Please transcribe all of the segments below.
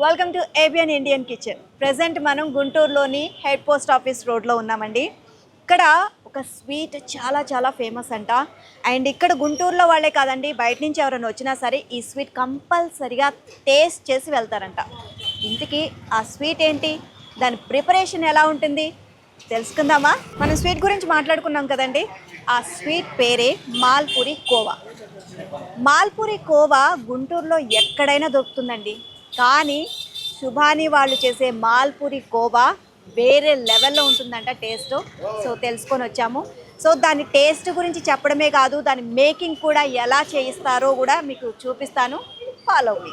Welcome to ABN Indian kitchen present మనం గుంటూరులోని head post office రోడ్లో ఉన్నామండి. ఇక్కడ ఒక స్వీట్ చాలా చాలా ఫేమస్ అంట. అండ్ ఇక్కడ గుంటూరులో వాళ్ళే కాదండి బయట నుంచి ఎవరైనా వచ్చినా సరే ఈ స్వీట్ కంపల్సరిగా టేస్ట్ చేసి వెళ్తారంట. ఇంతకీ ఆ స్వీట్ ఏంటి? దాని ప్రిపరేషన్ ఎలా ఉంటుంది? తెలుసుకుందామా? మనం స్వీట్ గురించి మాట్లాడుకున్నాం కదండి. ఆ స్వీట్ పేరే మాల్పూరి కోవా. మాల్పూరి కోవా గుంటూరులో ఎక్కడైనా దొరుకుతుందండి. కానీ శుభాని వాళ్ళు చేసే మాల్పూరి కోవా వేరే లెవెల్లో ఉంటుందంట టేస్ట్. సో తెలుసుకొని వచ్చాము. సో దాని టేస్ట్ గురించి చెప్పడమే కాదు దాని మేకింగ్ కూడా ఎలా చేయిస్తారో కూడా మీకు చూపిస్తాను. ఫాలో మీ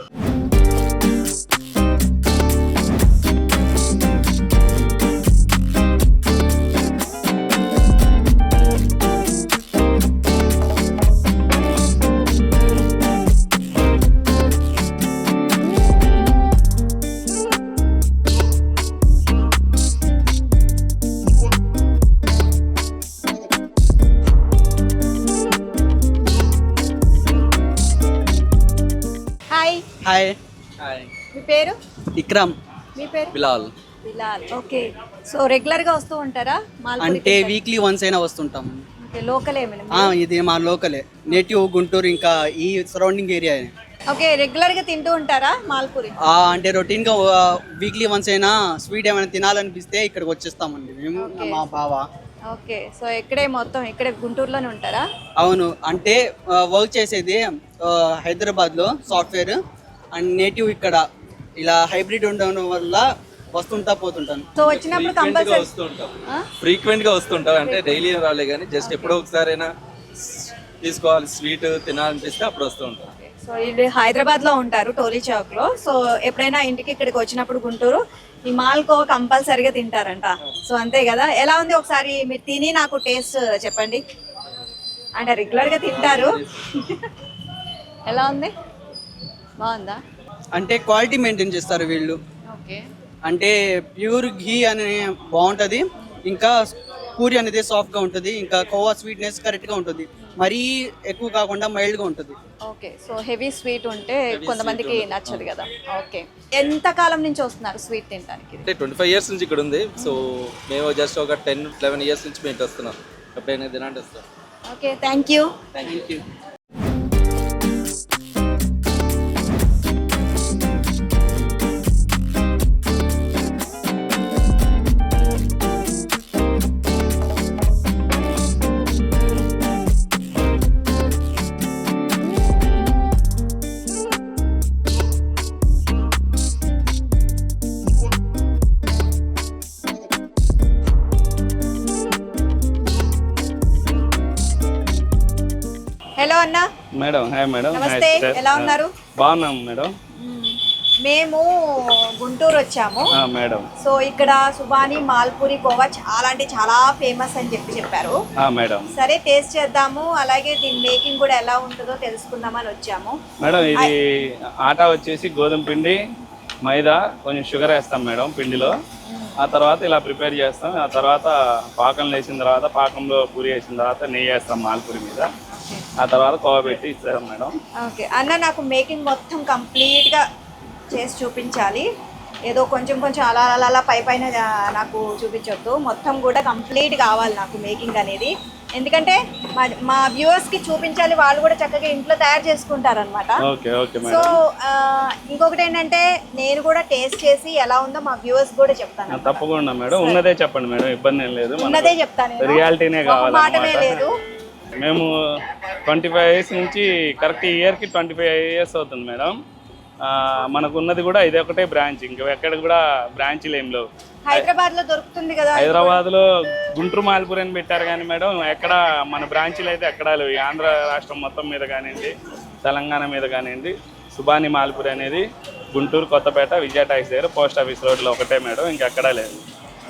హాయ్ హాయ్ మీ పేరు? ఇక్రమ్. మీ పేరు? బిలాల్. బిలాల్. ఓకే. సో రెగ్యులర్గా వస్తూ ఉంటారా? మాల్పూరి అంటే వీక్లీ వన్స్ అయినా వస్తుంటాం. ఓకే లోకల్ ఇది మా లోకలే. నేటివ్ గుంటూరు ఇంకా ఈ సరౌండింగ్ ఏరియా ఓకే రెగ్యులర్గా తింటూ ఉంటారా మాల్పూరి? అంటే రొటీన్గా వీక్లీ వన్స్ అయినా స్వీట్ ఏమైనా తినాలనిపిస్తే ఇక్కడికి వచ్చేస్తామండి మేము మా బావ. ఓకే. సో ఇక్కడే మొత్తం ఇక్కడే గుంటూరులోనే ఉంటారా? అవును. అంటే వర్క్ చేసేది ఆ, హైదరాబాద్లో సాఫ్ట్వేర్. అండ్ నేటివ్ ఇక్కడ ఇలా హైబ్రిడ్ ఉండడం వల్ల వస్తుంటా పోతుంటాను. సో వచ్చినప్పుడు కంపల్సరీ వస్తుంటాం. ఫ్రీక్వెంట్గా వస్తుంటాం. అంటే డైలీ రాలే కానీ జస్ట్ ఎప్పుడో ఒకసారైనా తీసుకోవాలి స్వీట్ తినాలనిపిస్తే అప్పుడు వస్తూ ఉంటాం. సో ఇది హైదరాబాద్లో ఉంటారు టోలీ చౌక్లో సో ఎప్పుడైనా ఇంటికి ఇక్కడికి వచ్చినప్పుడు గుంటూరు ఈ మాల్కో కంపల్సరిగా తింటారంట. సో అంతే కదా? ఎలా ఉంది ఒకసారి మీరు తిని నాకు టేస్ట్ చెప్పండి. అంటే రెగ్యులర్గా తింటారు. ఎలా ఉంది? బాగుందా? అంటే క్వాలిటీ మెయింటైన్ చేస్తారు వీళ్ళు. ఓకే. అంటే ప్యూర్ ఘీ అనే బాగుంటుంది. ఇంకా పూరి అనేది సాఫ్ట్గా ఉంటుంది. ఇంకా కోవా స్వీట్నెస్ కరెక్ట్గా ఉంటుంది. మరీ ఎక్కువ కాకుండా మైల్డ్గా ఉంటుంది. ఓకే. సో హెవీ స్వీట్ ఉంటే కొంతమందికి నచ్చదు కదా. ఓకే. ఎంత కాలం నుంచి వస్తున్నారు స్వీట్ తినడానికి? అంటే ట్వంటీ ఫైవ్ ఇయర్స్ నుంచి ఇక్కడ ఉంది. సో మేము జస్ట్ ఒక టెన్ లెవెన్ ఇయర్స్ నుంచి మేము వస్తున్నాం. ఎప్పుడైనా తినండి వస్తాం. Okay thank you thank you madam hi madam. నమస్తే ఎలా ఉన్నారు? బాగున్నాం మేడం. మేము గుంటూరు వచ్చాము. మేడం. సో ఇక్కడ సుబాని మాల్పూరి కోవా చాలా అంటే చాలా ఫేమస్ అని చెప్పి చెప్పారు. మేడం. సరే టేస్ట్ చేద్దాము. అలాగే దీని మేకింగ్ కూడా ఎలా ఉంటుందో తెలుసుకుందామని వచ్చాము. మేడం ఇది ఆటా వచ్చేసి గోధుమ పిండి మైదా కొంచెం షుగర్ వేస్తాం మేడం పిండిలో. ఆ తర్వాత ఇలా ప్రిపేర్ చేస్తాం. ఆ తర్వాత పాకం వేసిన తర్వాత పాకంలో పూరి వేసిన తర్వాత నెయ్యి వేస్తాం మాల్పూరి మీద. ఆ తర్వాత కోవ పెట్టి ఇస్తాం మేడం. ఓకే. అన్న నాకు మేకింగ్ మొత్తం కంప్లీట్గా చేసి చూపించాలి. ఏదో కొంచెం కొంచెం అలా అలా అలా పై పైన నాకు చూపించొద్దు. మొత్తం కూడా కంప్లీట్ కావాలి నాకు మేకింగ్ అనేది. ఎందుకంటే మా మా వ్యూవర్స్కి చూపించాలి వాళ్ళు కూడా చక్కగా ఇంట్లో తయారు చేసుకుంటారనమాట ఓకే ఓకే సో ఇంకొకటి ఏంటంటే నేను కూడా టేస్ట్ చేసి ఎలా ఉందో మా వ్యూవర్స్ కూడా చెప్తాను తప్పకుండా మేడం. ఉన్నదే చెప్పండి మేడం. ఇబ్బంది ఏం లేదు. ఉన్నదే చెప్తాను. రియాలిటీనే ఒక మాటమే కావాలి లేదు. మేము ట్వంటీ ఫైవ్ ఇయర్స్ నుంచి కరెక్ట్ ఇయర్కి ట్వంటీ ఫైవ్ ఇయర్స్ అవుతుంది మేడం. మనకు ఉన్నది కూడా ఇదే ఒకటే బ్రాంచ్ ఇంకా ఎక్కడ కూడా బ్రాంచ్లు ఏం లేవు. హైదరాబాద్లో దొరుకుతుంది కదా హైదరాబాద్లో గుంటూరు మాల్పూర్ అని పెట్టారు కానీ మేడం ఎక్కడ మన బ్రాంచీలు అయితే ఎక్కడా లేవు. ఆంధ్ర రాష్ట్రం మొత్తం మీద కానివ్వండి తెలంగాణ మీద కానివ్వండి సుబాని మాల్పూర్ అనేది గుంటూరు కొత్తపేట విజయ టాక్స్ దగ్గర పోస్ట్ ఆఫీస్ రోడ్లో ఒకటే మేడం ఇంకెక్కడా లేదు.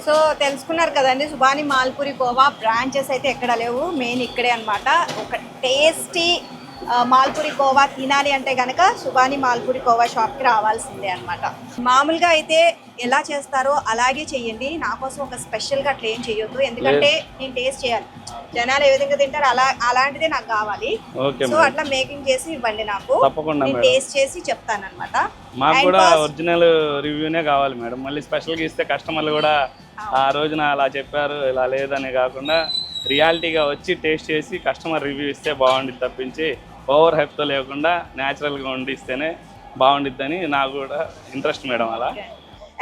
సో తెలుసుకున్నారు కదండి సుబాని మాల్పూరి కోవా బ్రాంచెస్ అయితే ఎక్కడ లేవు మెయిన్ ఇక్కడే అన్నమాట. ఒక టేస్టీ మాల్పూరి కోవా తినాలి అంటే కనుక సుబాని మాల్పూరి కోవా షాప్కి రావాల్సిందే అన్నమాట. మామూలుగా అయితే ఎలా చేస్తారో అలాగే చెయ్యండి నా కోసం ఒక స్పెషల్గా అట్లా ఏం చేయొద్దు. ఎందుకంటే నేను టేస్ట్ చేయాలి. జనాలు ఏ విధంగా తింటారు అలా అలాంటిదే నాకు కావాలి. సో అట్లా మేకింగ్ చేసి ఇవ్వండి నాకు. నేను టేస్ట్ చేసి చెప్తాను అనమాట మాకు కూడా? ఒరిజినల్ రివ్యూనే కావాలి మేడం. మళ్ళీ స్పెషల్గా ఇస్తే కస్టమర్లు కూడా ఆ రోజున అలా చెప్పారు ఇలా లేదని కాకుండా రియాలిటీగా వచ్చి టేస్ట్ చేసి కస్టమర్ రివ్యూ ఇస్తే బాగుండిద్ది తప్పించి ఓవర్ హెప్తో లేకుండా న్యాచురల్గా వండిస్తేనే బాగుండిద్దని నాకు కూడా ఇంట్రెస్ట్ మేడం అలా.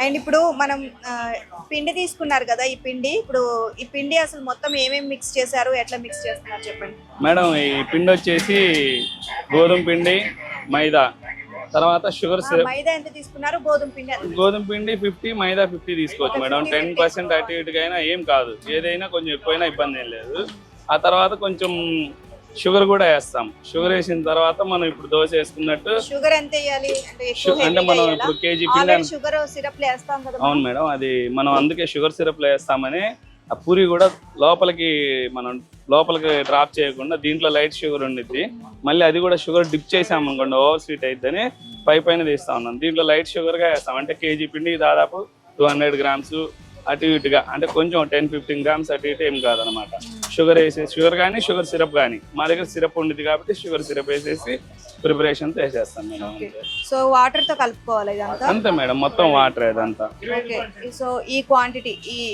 అండ్ ఇప్పుడు మనం పిండి తీసుకున్నారు కదా ఈ పిండి. ఇప్పుడు ఈ పిండి అసలు మొత్తం ఏమేమి మిక్స్ చేశారు? ఎట్లా మిక్స్ చేస్తున్నారు చెప్పండి? మేడం ఈ పిండి వచ్చేసి గోధుమ పిండి మైదా. తర్వాత షుగర్ సిరప్ మైదా ఎంత తీసుకున్నారు? గోధుమ పిండి ఎంత గోధుమ పిండి ఫిఫ్టీ మైదా ఫిఫ్టీ తీసుకోవచ్చు మేడం. టెన్ పర్సెంట్ అటు ఇటుగా అయినా ఏం కాదు. ఏదైనా కొంచెం ఎక్కువైనా ఇబ్బంది ఏం లేదు. ఆ తర్వాత కొంచెం షుగర్ కూడా వేస్తాం. షుగర్ వేసిన తర్వాత మనం ఇప్పుడు దోశ వేసుకున్నట్టు షుగర్ ఎంత అంటే మనం ఇప్పుడు కేజీ పిండి షుగర్ సిరప్. అవును మేడం. అది మనం అందుకే షుగర్ సిరప్లో వేస్తామని ఆ పూరి కూడా లోపలికి మనం లోపలికి డ్రాప్ చేయకుండా దీంట్లో లైట్ షుగర్ ఉండిద్ది. మళ్ళీ అది కూడా షుగర్ డిప్ చేసాం అనుకోండి ఓవర్ స్వీట్ అయిద్దని పై పైన తీస్తా ఉన్నాం. దీంట్లో లైట్ షుగర్గా వేస్తాం. అంటే కేజీ పిండి దాదాపు టూ హండ్రెడ్ గ్రామ్స్ అటు ఇటుగా అంటే కొంచెం టెన్ ఫిఫ్టీన్ గ్రామ్స్ అటు ఇటు ఏం కాదనమాట. షుగర్ వేసేసి షుగర్ కానీ షుగర్ సిరప్ కానీ. మా దగ్గర సిరప్ ఉండిద్ది కాబట్టి షుగర్ సిరప్ వేసేసి ప్రిపరేషన్ చేసేస్తాం మేడం. సో వాటర్తో కలుపుకోవాలి ఇదంతా? అంతే మేడం మొత్తం వాటర్ ఓకే. సో ఈ క్వాంటిటీ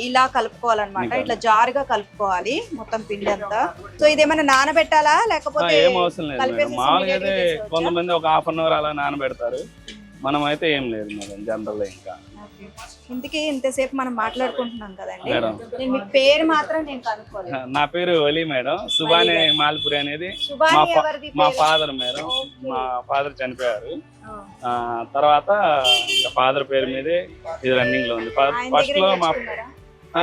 ఇలా కలుపుకోవాలన్నమాట. ఇట్లా జారుగా కలుపుకోవాలి మొత్తం పిండి అంతా. సో ఇదేమైనా నానబెట్టాలా? ఆ, లేకపోతే ఏం అవసరం లేదు మామూలుగా? కొంతమంది ఒక హాఫ్ అన్ అవర్ అలా నానబెడతారు. మనం అయితే ఏం లేదు మేడం జనరల్ ఇంకా. ఇంతకీ ఇంతసేపు మనం మాట్లాడుకుంటున్నాం కదండి మేడం. నేను మీ పేరు మాత్రం నేను కనుక్కోలేదు నా పేరు ఒలి మేడం సుబానే మాల్పురి అనేది మా ఫా- ఎవరిది మా పేరు? ఫాదర్ మేడం మా ఫాదర్ చనిపోయారు ఆ. తర్వాత ఫాదర్ పేరు మీదే ఇది రన్నింగ్లో ఉంది ఆయన ఫస్ట్ దగ్గర లో మా నేర్చుకున్నారా?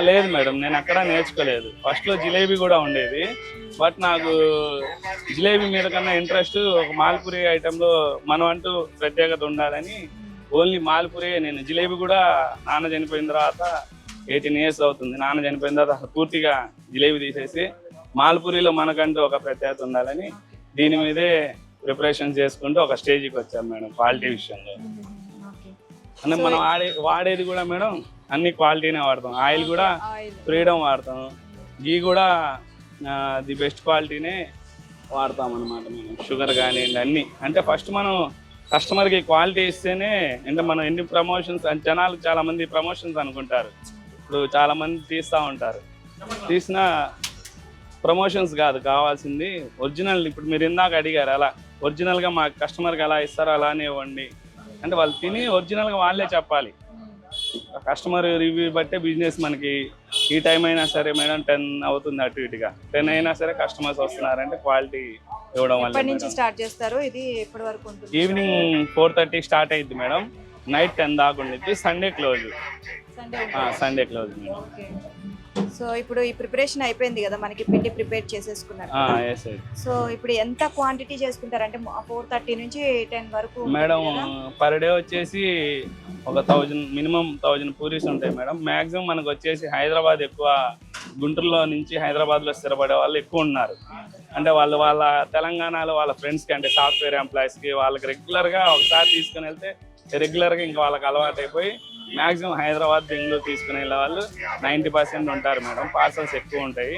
లేదు మేడం నేను అక్కడ నేర్చుకోలేదు. ఫస్ట్లో జిలేబీ కూడా ఉండేది. బట్ నాకు జిలేబీ మీద కన్నా ఇంట్రెస్ట్ ఒక మాల్పూరి ఐటమ్లో మనం అంటూ ప్రత్యేకత ఉండాలని ఓన్లీ మాల్పూరి నేను జిలేబీ కూడా నాన్న చనిపోయిన తర్వాత ఎయిటీన్ ఇయర్స్ అవుతుంది. నాన్న చనిపోయిన తర్వాత అసలు పూర్తిగా జిలేబీ తీసేసి మాల్పూరిలో మనకంటూ ఒక ప్రత్యేకత ఉండాలని దీని మీదే ప్రిపరేషన్ చేసుకుంటూ ఒక స్టేజ్కి వచ్చాం మేడం క్వాలిటీ విషయంలో. అంటే మనం ఆడే వాడేది కూడా మేడం అన్ని క్వాలిటీనే వాడతాం. ఆయిల్ కూడా ఫ్రీడమ్ వాడతాం. గీ కూడా ది బెస్ట్ క్వాలిటీనే వాడతాం అనమాట మనం షుగర్ కానివ్వండి అన్ని. అంటే ఫస్ట్ మనం కస్టమర్కి క్వాలిటీ ఇస్తేనే అంటే మనం ఎన్ని ప్రమోషన్స్ జనాలు చాలా మంది ప్రమోషన్స్ అనుకుంటారు. ఇప్పుడు చాలా మంది తీస్తూ ఉంటారు. తీసిన ప్రమోషన్స్ కాదు కావాల్సింది ఒరిజినల్. ఇప్పుడు మీరు ఇందాక అడిగారు అలా ఒరిజినల్గా మా కస్టమర్కి ఎలా ఇస్తారో అలానే ఇవ్వండి. అంటే వాళ్ళు తిని ఒరిజినల్గా వాళ్ళే చెప్పాలి. కస్టమర్ రివ్యూ బట్టే బిజినెస్ మనకి ఈ టైం అయినా సరే మేడం టెన్ అవుతుంది అటు ఇటుగా. టెన్ అయినా సరే కస్టమర్స్ వస్తున్నారంటే క్వాలిటీ ఇవ్వడం వల్ల ఎప్పటి నుంచి మేడం. స్టార్ట్ చేస్తారు? ఇది ఎప్పటి వరకు ఉంటుంది? ఈవినింగ్ ఫోర్ థర్టీ స్టార్ట్ అయ్యింది మేడం. నైట్ టెన్ దాకా ఉండిద్ది. Sunday close Sunday Sunday close madam. Okay so ఇప్పుడు ఈ ప్రిపరేషన్ అయిపోయింది కదా మనకి పిండి ప్రిపేర్ చేసేసుకున్నారు. సో ఇప్పుడు ఎంత క్వాంటిటీ చేసుకుంటారు అంటే ఫోర్ థర్టీ నుంచి టెన్ వరకు మేడం? పర్ డే వచ్చేసి ఒక థౌజండ్ మినిమం థౌజండ్ పూరీస్ ఉంటాయి మేడం మాక్సిమం మనకు వచ్చేసి హైదరాబాద్ ఎక్కువ గుంటూరులో నుంచి హైదరాబాద్లో స్థిరపడే వాళ్ళు ఎక్కువ ఉన్నారు. అంటే వాళ్ళు వాళ్ళ తెలంగాణలో వాళ్ళ ఫ్రెండ్స్కి అంటే సాఫ్ట్వేర్ ఎంప్లాయీస్కి వాళ్ళకి రెగ్యులర్గా ఒకసారి తీసుకుని వెళ్తే రెగ్యులర్గా ఇంకా వాళ్ళకి అలవాటు అయిపోయి మాక్సిమం హైదరాబాద్ బెంగళూరు తీసుకుని వెళ్ళే వాళ్ళు నైంటీ పర్సెంట్ ఉంటారు మేడం. పార్సల్స్ ఎక్కువ ఉంటాయి.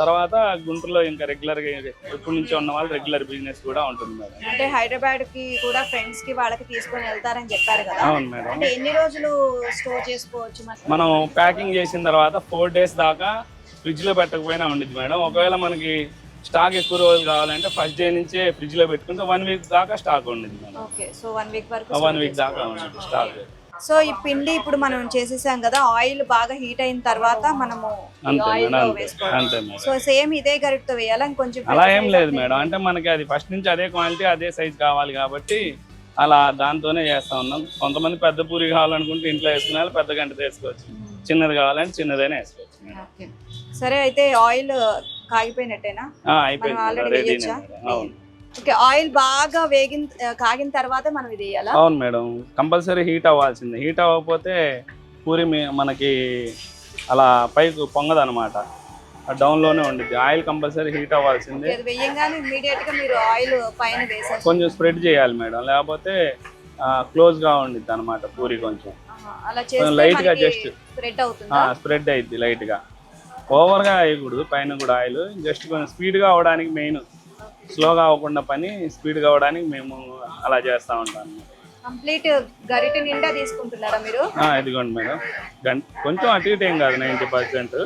తర్వాత గుంటూరులో ఇంకా రెగ్యులర్గా ఎప్పటి నుంచో ఉన్న వాళ్ళు రెగ్యులర్ బిజినెస్ కూడా ఉంటుంది మేడం. అంటే హైదరాబాద్కి కూడా ఫ్రెండ్స్కి వాళ్ళకి తీసుకొని వెళ్తారని చెప్పారు కదా. అవును మేడం. అంటే ఎన్ని రోజులు స్టోర్ చేసుకోవచ్చు మనం ప్యాకింగ్ చేసిన తర్వాత ఫోర్ డేస్ దాకా ఫ్రిడ్జ్లో పెట్టకపోయినా ఉండిద్ది మేడం. ఒకవేళ మనకి స్టాక్ ఎక్కువ రోజులు కావాలంటే ఫస్ట్ డే నుంచే ఫ్రిడ్జ్లో పెట్టుకుంటే వన్ వీక్ దాకా స్టాక్ ఉండిద్ది madam. Okay so one week వరకు వన్ వీక్ దాకా ఉండిద్ది స్టాక్ సో ఈ పిండి ఇప్పుడు మనం చేసేసాం కదా ఆయిల్ బాగా హీట్ అయిన తర్వాత మనము సో సేమ్ ఇదే గరిటతో వేయాలి ఇంకొంచెం అలా ఏం లేదు మేడం. అంటే మనకి అది ఫస్ట్ నుంచి అదే క్వాలిటీ అదే సైజ్ కావాలి కాబట్టి అలా దాంతోనే చేస్తా ఉన్నాం. కొంతమంది పెద్ద పూరి కావాలనుకుంటే ఇంట్లో వేసుకునే పెద్ద గంట వేసుకోవచ్చు. చిన్నది కావాలంటే చిన్నదైనా వేసుకోవచ్చు. సరే అయితే ఆయిల్ కాగిపోయినట్టేనా? అయిపోయింది ఓకే ఆయిల్ బాగా వేగిన కాగిన తర్వాత మనం ఇది వేయాలా? అవును మేడం. కంపల్సరీ హీట్ అవ్వాల్సిందే. హీట్ అవ్వకపోతే పూరి మనకి అలా పైకి పొంగదు అనమాట డౌన్లోనే ఉండిద్ది. ఆయిల్ కంపల్సరీ హీట్ అవ్వాల్సిందే. వేయంగానే ఇమీడియట్గా మీరు ఆయిల్ పైన వేసేస్తారు కొంచెం స్ప్రెడ్ చేయాలి మేడం. లేకపోతే క్లోజ్గా ఉండిద్ది అనమాట పూరి కొంచెం. ఆహా, అలా light గా చేస్తే just. స్ప్రెడ్ అవుతుందా? లైట్గా ఓవర్గా వేయకూడదు. పైన కూడా ఆయిల్. జస్ట్ కొంచెం స్పీడ్గా అవడానికి మెయిన్ స్లోగా అవ్వకుండా పని స్పీడ్గా అవడానికి మేము అలా చేస్తూ ఉంటాం. కంప్లీట్ గరిటె నిండా తీసుకుంటున్నారా మీరు? ఆ, ఇదిగోండి మేడం. గంట కొంచెం అటు ఇటు ఏం కాదు నైంటీ పర్సెంట్.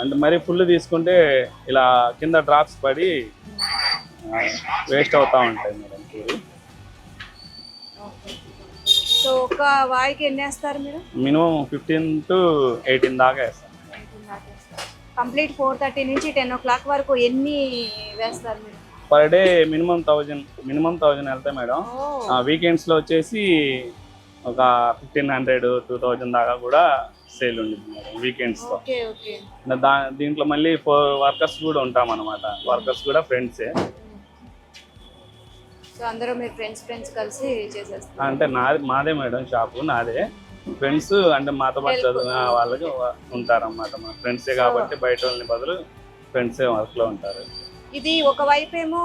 అంటే మరి ఫుల్ తీసుకుంటే ఇలా కింద డ్రాప్స్ పడి వేస్ట్ అవుతూ ఉంటాయి మేడం పూరి. సో ఒక వాయికి ఎన్ని వేస్తారు మీరు? మినిమం ఫిఫ్టీన్ టు ఎయిటీన్ దాకా వేస్తాం. కంప్లీట్ ఫోర్ థర్టీ నుంచి టెన్ ఓ క్లాక్ వరకు ఎన్ని వేస్తారు మీరు? Per day minimum thousand minimum thousand వెళ్తాయి మేడం. ఓ. వీకెండ్స్లో వచ్చేసి ఒక ఫిఫ్టీన్ హండ్రెడ్ టూ థౌజండ్ దాకా కూడా సేల్ ఉంటుంది మేడం వీకెండ్స్లో. దా దీంట్లో మళ్ళీ ఫోర్ వర్కర్స్ కూడా ఉంటాం అనమాట వర్కర్స్ కూడా ఫ్రెండ్సే. సో అందరూ మీరు ఫ్రెండ్స్ ఫ్రెండ్స్ కలిసి చేసేస్తారు. అంటే నాది మాదే మేడం షాపు నాదే. ఫ్రెండ్స్ అంటే మాతో పాటు చదువుకున్న వాళ్ళకి ఉంటారన్నమాట. మా ఫ్రెండ్సే కాబట్టి బయట వాళ్ళని బదులు ఫ్రెండ్సే వర్క్లో ఉంటారు. ఇది ఒక వైపు ఏమో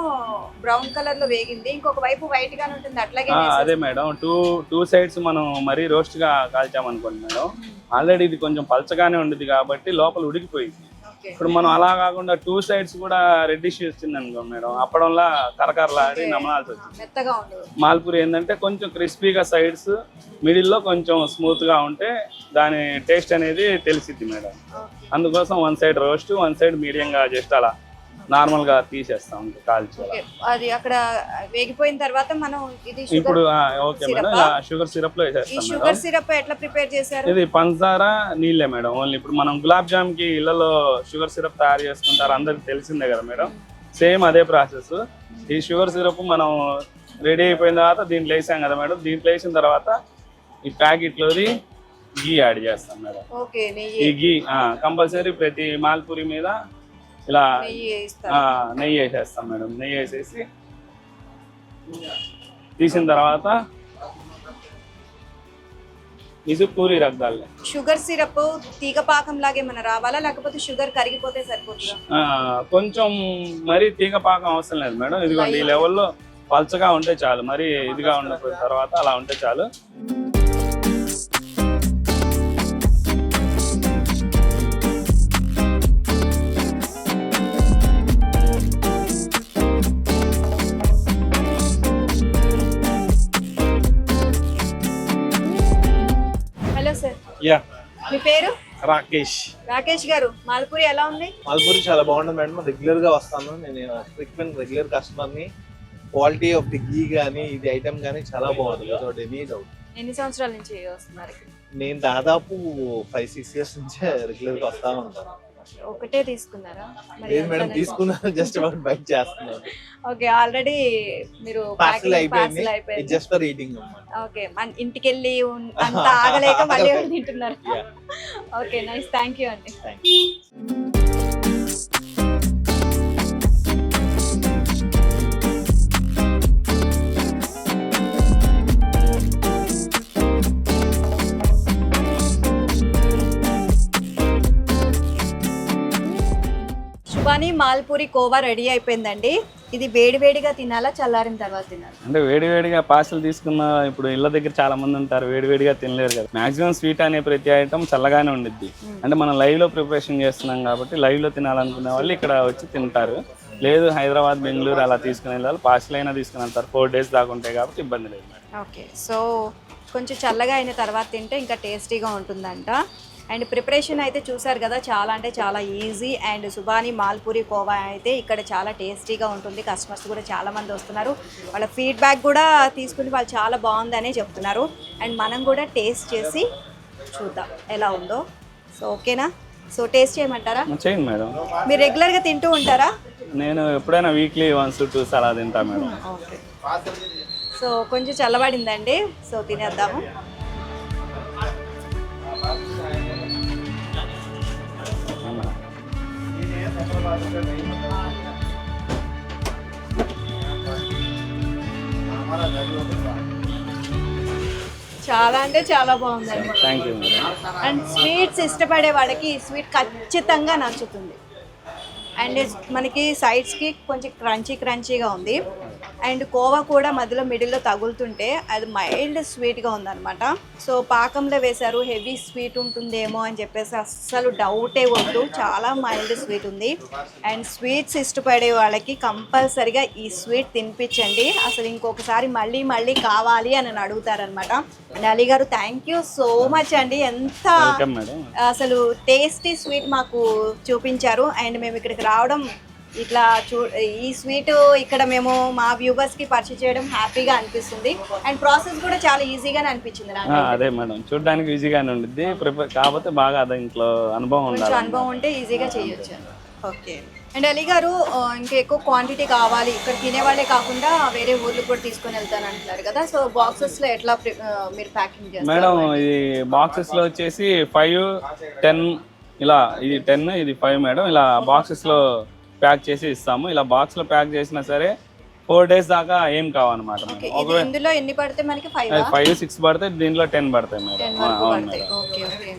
బ్రౌన్ కలర్లో వేగింది ఇంకొక వైపు వైట్ గానే ఉంటుంది అట్లాగే అదే మేడం. టూ టూ సైడ్స్ మనం మరీ రోస్ట్గా కాల్చామనుకోండి మేడం ఆల్రెడీ ఇది కొంచెం పలచగానే ఉండేది కాబట్టి లోపల ఉడికిపోయింది. ఇప్పుడు మనం అలా కాకుండా టూ సైడ్స్ కూడా రెడ్డిష్ వచ్చింది అనుకో మేడం అప్పడంలా కరకరలాడి నమలాల్సి వచ్చింది. మాల్పూరి ఏంటంటే కొంచెం క్రిస్పీగా సైడ్స్ మిడిల్లో కొంచెం స్మూత్గా ఉంటే దాని టేస్ట్ అనేది తెలిసిద్ది మేడం. అందుకోసం one side roast one side మీడియంగా జస్ట్ అలా. నార్మల్గా తీసేస్తాం ఇంకా కాల్చి అది అక్కడ వేగిపోయిన తర్వాత మనం ఇది ఇప్పుడు ఓకే మేడం. షుగర్ సిరప్లో ఈ వేసేస్తాం షుగర్ సిరప్ ఎట్లా ప్రిపేర్ చేశారు? ఇది పంచదార నీళ్ళే మేడం ఓన్లీ ఇప్పుడు మనం గులాబ్ జామ్కి ఇళ్ళలో షుగర్ సిరప్ తయారు చేసుకుంటారు అందరికి తెలిసిందే కదా మేడం. సేమ్ అదే ప్రాసెస్. ఈ షుగర్ సిరప్ మనం రెడీ అయిపోయిన తర్వాత దీంట్లో వేసాం కదా మేడం. దీంట్లో వేసిన తర్వాత ఈ ప్యాకెట్లోది గీ యాడ్ చేస్తాం మేడం. ఈ గీ కంపల్సరీ ప్రతి మాల్పూరి మీద ఇలా నెయ్యి వేసేస్తాం మేడం. నెయ్యి వేసేసి తీసిన తర్వాత ఇది పూరి రగ్దాలి షుగర్ సిరప్ తీగ పాకం లాగే మన రావాలా? లేకపోతే షుగర్ కరిగిపోతే సరిపోతుందా? కొంచెం మరీ తీగ పాకం అవసరం లేదు మేడం. ఇదిగోండి ఈ లెవెల్లో పల్చగా ఉంటే చాలు. మరి ఇదిగా ఉండకపోయిన తర్వాత అలా ఉంటే చాలు. యా. మీ పేరు? రాకేష్. రాకేష్ గారు మాల్పూరి ఎలా ఉంది? మాల్పూరి చాలా బాగుంటుంది మేడం. రెగ్యులర్గా వస్తాను. నేను ఫ్రీక్వెంట్ రెగ్యులర్ కస్టమర్ని. క్వాలిటీ ఆఫ్ ది గీ కానీ ఇది ఐటమ్ కానీ చాలా బాగుంటుంది వితౌట్ ఎనీ డౌట్ ఎన్ని సంవత్సరాల నుంచి వస్తున్నారు? నేను దాదాపు ఫైవ్ సిక్స్ ఇయర్స్ నుంచే రెగ్యులర్గా వస్తా ఉంటాను. ఒకటే తీసుకున్నారా? లేదు మేడం తీసుకున్నాను జస్ట్ అబౌట్ బైక్ చేస్తున్నాను. ఓకే ఆల్రెడీ మీరు పార్సల్ అయిపోయింది. జస్ట్ ఫర్ ఈటింగ్ ఓకే మన ఇంటికి వెళ్ళి అంత ఆగలేక మళ్ళీ తింటున్నారు. ఓకే నైస్ థ్యాంక్ యూ అండి. థ్యాంక్ యూ శుభాని మాల్పూరి కోవా రెడీ అయిపోయిందండి. ఇది వేడివేడిగా తినాలా చల్లారిన తర్వాత తినాలా? అంటే వేడివేడిగా పార్సల్ తీసుకున్న ఇప్పుడు ఇళ్ళ దగ్గర చాలా మంది ఉంటారు వేడివేడిగా తినలేరు కదా. మాక్సిమం స్వీట్ అనే ప్రతి ఐటమ్ చల్లగానే ఉండిద్ది. అంటే మనం లైవ్లో ప్రిపరేషన్ చేస్తున్నాం కాబట్టి లైవ్లో తినాలనుకునే వాళ్ళు ఇక్కడ వచ్చి తింటారు. లేదు హైదరాబాద్ బెంగళూరు అలా తీసుకునే వాళ్ళు పార్సల్ అయినా తీసుకుని వెళ్తారు. ఫోర్ డేస్ దాకా ఉంటాయి కాబట్టి ఇబ్బంది లేదు ఓకే సో కొంచెం చల్లగా అయిన తర్వాత తింటే ఇంకా టేస్టీగా ఉంటుందంట. అండ్ ప్రిపరేషన్ అయితే చూసారు కదా చాలా అంటే చాలా ఈజీ. అండ్ సుబాని మాల్పూరి కోవా అయితే ఇక్కడ చాలా టేస్టీగా ఉంటుంది. కస్టమర్స్ కూడా చాలా మంది వస్తున్నారు. వాళ్ళ ఫీడ్బ్యాక్ కూడా తీసుకుని వాళ్ళు చాలా బాగుందనే చెప్తున్నారు. అండ్ మనం కూడా టేస్ట్ చేసి చూద్దాం ఎలా ఉందో. సో ఓకేనా? సో టేస్ట్ చేయమంటారా? చేయండి మేడం. మీరు రెగ్యులర్గా తింటూ ఉంటారా? నేను ఎప్పుడైనా వీక్లీ వన్స్ టూస్ అలా తింటా మేడం. ఓకే. సో కొంచెం చల్లబడిందండి. సో తినేద్దాము. చాలా అంటే చాలా బాగుందండి. Thank you madam and sweets ఇష్టపడే వాళ్ళకి ఈ స్వీట్ ఖచ్చితంగా నచ్చుతుంది. అండ్ మనకి సైడ్స్కి కొంచెం క్రంచీ క్రంచీగా ఉంది. అండ్ కోవా కూడా మధ్యలో మిడిల్లో తగులుతుంటే అది మైల్డ్ స్వీట్గా ఉందన్నమాట. సో పాకంలో వేశారు హెవీ స్వీట్ ఉంటుందేమో అని చెప్పేసి అస్సలు డౌటే వద్దు. చాలా మైల్డ్ స్వీట్ ఉంది. అండ్ స్వీట్స్ ఇష్టపడే వాళ్ళకి కంపల్సరిగా ఈ స్వీట్ తినిపించండి. అసలు ఇంకొకసారి మళ్ళీ మళ్ళీ కావాలి అని నన్ను అడుగుతారనమాట అండ్ అలీ గారు థ్యాంక్ యూ సో మచ్ అండి. ఎంత అసలు టేస్టీ స్వీట్ మాకు చూపించారు. అండ్ మేము ఇక్కడికి రావడం ఇట్లా చూ ఈ స్వీట్ ఇక్కడ మేము మా వ్యూవర్స్కి పరిచయం చేయడం హ్యాపీగా అనిపిస్తుంది. అండ్ ప్రాసెస్ కూడా చాలా ఈజీగానే అనిపించింది నాకు. అదే మేడం. చూడడానికి ఈజీగానే ఉండిద్ది. కాకపోతే బాగా అది ఇంట్లో అనుభవం ఉండాలి అనుభవం ఉంటే ఈజీగా చేయొచ్చు. ఓకే. అండ్ అలీ గారు ఇంకా ఎక్కువ క్వాంటిటీ కావాలి. ఇక్కడ తినేవాళ్ళే కాకుండా వేరే ఊర్లకు కూడా తీసుకొని వెళ్తాను అంటున్నారు కదా. సో బాక్సెస్లో ఎట్లా మీరు ప్యాకింగ్ చేస్తారు? మేడం ఇది బాక్సెస్లో వచ్చేసి ఫైవ్ టెన్ ఇలా ఇది టెన్ ఇది ఫైవ్ మేడం. ఇలా బాక్సెస్లో ప్యాక్ చేసి ఇస్తాము. ఇలా బాక్స్లో ప్యాక్ చేసినా సరే ఫోర్ డేస్ దాకా ఏం కావన్నమాట ఇందులో ఎన్ని పడితే మనకి ఫైవ్ సిక్స్ పడితే దీంట్లో టెన్ పడతాయి మేడం. అవును madam.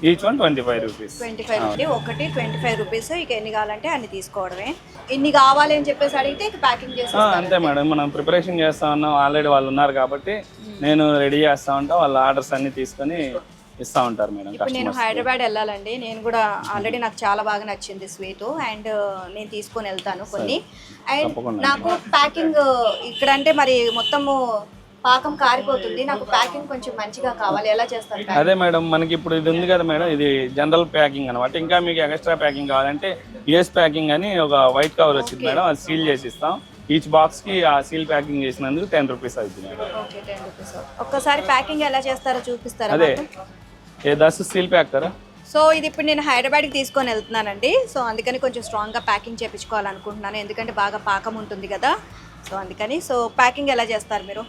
Each one twenty five rupees twenty five ఒకటి ట్వంటీ ఫైవ్ రూపీస్ ఇక ఎన్ని కావాలంటే అన్ని తీసుకోవడమే. ఇన్ని కావాలి అని చెప్పేసి అడిగితే ప్యాకింగ్ ఆ, చేసేస్తారు అంతే మేడం. మనం ప్రిపరేషన్ చేస్తా ఉన్నాం. ఆల్రెడీ వాళ్ళు ఉన్నారు కాబట్టి నేను రెడీ చేస్తా ఉంటా. వాళ్ళ ఆర్డర్స్ అన్ని తీసుకొని ఇస్తా ఉంటారు మేడం ఇప్పుడు నేను హైదరాబాద్ వెళ్ళాలండి. నేను కూడా ఆల్రెడీ నాకు చాలా బాగా నచ్చింది స్వీట్. అండ్ నేను తీసుకొని వెళ్తాను కొన్ని. అండ్. నాకు ప్యాకింగ్ ఇక్కడ అంటే మరి మొత్తము పాకం కారిపోతుంది. నాకు ప్యాకింగ్ కొంచెం మంచిగా కావాలి. ఎలా చేస్తారు? అదే మేడం మనకి ఇప్పుడు ఇది ఉంది కదా మేడం ఇది జనరల్ ప్యాకింగ్ అనమాట ఇంకా మీకు ఎక్స్ట్రా ప్యాకింగ్ కావాలంటే యుఎస్ ప్యాకింగ్ అని ఒక వైట్ కవర్ వచ్చింది మేడం. అది సీల్ చేసి ఇస్తాం. ఈచ్ బాక్స్కి ఆ సీల్ ప్యాకింగ్ చేసినందుకు టెన్ రూపీస్ అవుతుంది మేడం. ఒక్కసారి ప్యాకింగ్ ఎలా చేస్తారో చూపిస్తారా అదే? ఏ దస్ సీల్ ప్యాక్ కరా సో ఇది ఇప్పుడు నేను హైదరాబాద్కి తీసుకొని వెళ్తున్నానండి. సో అందుకని కొంచెం స్ట్రాంగ్గా ప్యాకింగ్ చేయించుకోవాలనుకుంటున్నాను ఎందుకంటే బాగా పాకం ఉంటుంది కదా. సో అందుకని సో ప్యాకింగ్ ఎలా చేస్తారు మీరు?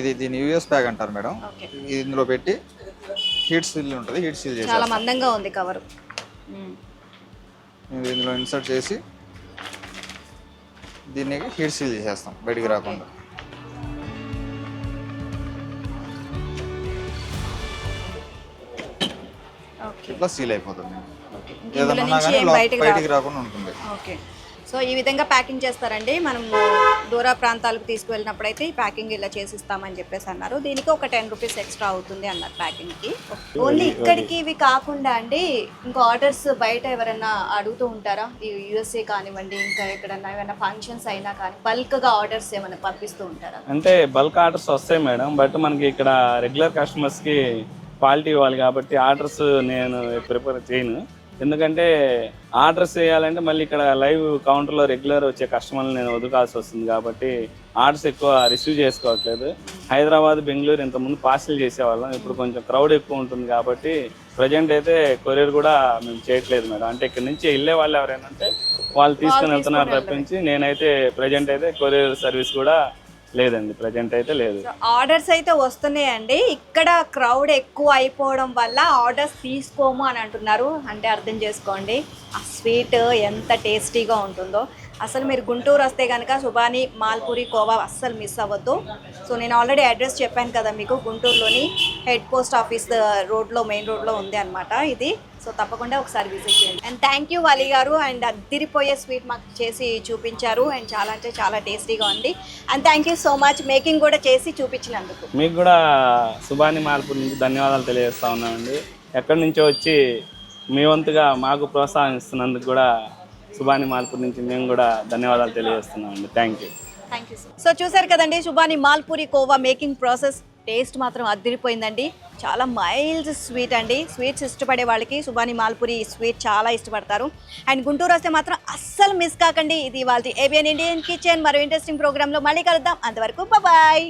ఇది దీని యూఎస్ ప్యాక్ అంటారు మేడం. ఓకే. ఇది ఇందులో పెట్టి హీట్ సీల్ ఉంటుంది హీట్ సీల్ చేసి చాలా మందంగా ఉంది కవర్. ఇది ఇందులో ఇన్సర్ట్ చేసి దీన్ని హీట్ సీల్ చేసేస్తాం బయటికి రాకుండా. ఇట్లా సీల్ అయిపోతుంది ఏదన్నా కానీ బయటికి రాకుండా ఉంటుంది. ఓకే. సో ఈ విధంగా ప్యాకింగ్ చేస్తారండి. మనం దూర ప్రాంతాలకు తీసుకువెళ్ళినప్పుడు అయితే ఈ ప్యాకింగ్ ఇలా చేసిస్తామని చెప్పేసి అన్నారు. దీనికి ఒక టెన్ రూపీస్ ఎక్స్ట్రా అవుతుంది అన్నారు ప్యాకింగ్కి. ఓన్లీ ఇక్కడికి ఇవి కాకుండా అండి ఇంకా ఆర్డర్స్ బయట ఎవరైనా అడుగుతూ ఉంటారా? ఈ యూఎస్ఏ కానివ్వండి ఇంకా ఎక్కడన్నా ఏమైనా ఫంక్షన్స్ అయినా కానీ బల్క్గా ఆర్డర్స్ ఏమైనా పంపిస్తూ ఉంటారా? అంటే బల్క్ ఆర్డర్స్ వస్తాయి మేడం. బట్ మనకి ఇక్కడ రెగ్యులర్ కస్టమర్స్కి క్వాలిటీ ఇవ్వాలి కాబట్టి ఆర్డర్స్ నేను ప్రిపేర్ చేయను. ఎందుకంటే ఆర్డర్స్ చేయాలంటే మళ్ళీ ఇక్కడ లైవ్ కౌంటర్లో రెగ్యులర్ వచ్చే కస్టమర్లు నేను వదుకాల్సి వస్తుంది కాబట్టి ఆర్డర్స్ ఎక్కువ రిసీవ్ చేసుకోవట్లేదు. హైదరాబాద్ బెంగళూరు ఇంతకుముందు పార్సిల్ చేసేవాళ్ళం. ఇప్పుడు కొంచెం క్రౌడ్ ఎక్కువ ఉంటుంది కాబట్టి ప్రజెంట్ అయితే కొరియర్ కూడా మేము చేయట్లేదు మేడం. అంటే ఇక్కడ నుంచి వెళ్ళే వాళ్ళు ఎవరైనా ఉంటే వాళ్ళు తీసుకొని వెళ్తున్నారు తప్పించి నేనైతే ప్రజెంట్ అయితే కొరియర్ సర్వీస్ కూడా లేదండి ప్రజెంట్ అయితే లేదు. ఆర్డర్స్ అయితే వస్తున్నాయండి. ఇక్కడ క్రౌడ్ ఎక్కువ అయిపోవడం వల్ల ఆర్డర్స్ తీసుకోము అని అంటున్నారు. అంటే అర్థం చేసుకోండి ఆ స్వీట్ ఎంత టేస్టీగా ఉంటుందో. అసలు మీరు గుంటూరు వస్తే కనుక సుబాని మాల్పూరి కోవా అస్సలు మిస్ అవ్వద్దు. సో నేను ఆల్రెడీ అడ్రస్ చెప్పాను కదా మీకు గుంటూరులోని హెడ్ పోస్ట్ ఆఫీస్ రోడ్లో మెయిన్ రోడ్లో ఉంది అనమాట ఇది. సో తప్పకుండా ఒకసారి విజిట్ చేయండి. అండ్ థ్యాంక్ యూ వాలి గారు అండ్ అద్దిరిపోయే స్వీట్ మాకు చేసి చూపించారు అండ్ చాలా అంటే చాలా టేస్టీగా ఉంది. And thank you so much making కూడా చేసి చూపించినందుకు. మీకు కూడా సుబాని మార్పు నుంచి ధన్యవాదాలు తెలియజేస్తా ఉన్నామండి ఎక్కడి నుంచో వచ్చి మీ వంతుగా మాకు ప్రోత్సాహిస్తున్నందుకు కూడా సుబాని మార్పు నుంచి మేము కూడా ధన్యవాదాలు తెలియజేస్తున్నామండి. Thank you thank you so చూసారు కదండి Subhani Malpuri Kova making process taste మాత్రం అదిరిపోయిందండి. చాలా మైల్డ్ స్వీట్ అండి. స్వీట్స్ ఇష్టపడే వాళ్ళకి సుబాని మాల్పూరి స్వీట్ చాలా ఇష్టపడతారు. అండ్ గుంటూరు వస్తే మాత్రం అస్సలు మిస్ కాకండి. ఇది వాళ్ళ ఏబిఎన్ ఇండియన్ కిచెన్ మరో ఇంట్రెస్టింగ్ ప్రోగ్రాంలో మళ్ళీ కలుద్దాం. అంతవరకు బాయ్